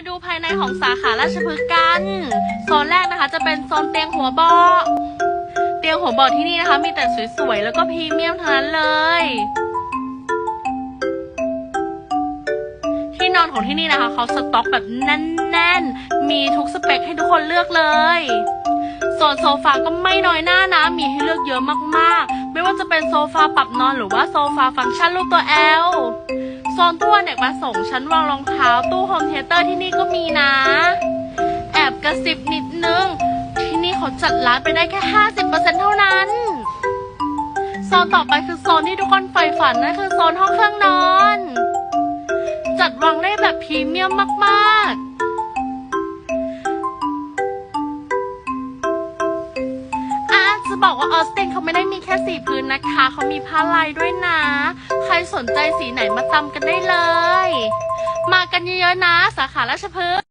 มาดูภายในของสาขาราชพฤกษ์กัน โซนแรกนะคะจะเป็นโซนเตียงหัวเบาะเตียงหัวเบาะที่นี่นะคะ มีแต่สวยๆ แล้วก็พรีเมียมทั้งนั้นเลย ที่นอนของที่นี่นะคะเขาสต็อกแบบแน่นๆ มีทุกสเปคให้ทุกคนเลือกเลยส่วนโซฟาก็ไม่น้อยหน้านะ มีให้เลือกเยอะมากๆ ไม่ว่าจะเป็นโซฟาปรับนอนหรือว่าโซฟาฟังก์ชันรูปตัว L โซนตู้อเนกประสงค์ชั้นวางรองเท้าตู้โฮมเทเตอร์ที่นี่ก็มีนะ แอบกระซิบนิดนึง ที่นี่เขาจัดร้านไปได้แค่ 50%เท่านั้นโซนต่อไปคือโซนที่ทุกคนใฝ่ฝันนั่นคือโซนห้องเครื่องนอน จัดวางได้แบบพรีเมียมมากๆอะจะบอกว่าออสตินเขาไม่ได้มีแค่สีพื้นนะคะ เขามีผ้าลายด้วยนะ สนใจสีไหนมาตำกันได้เลย มากันเยอะๆนะ สาขาราชพฤกษ์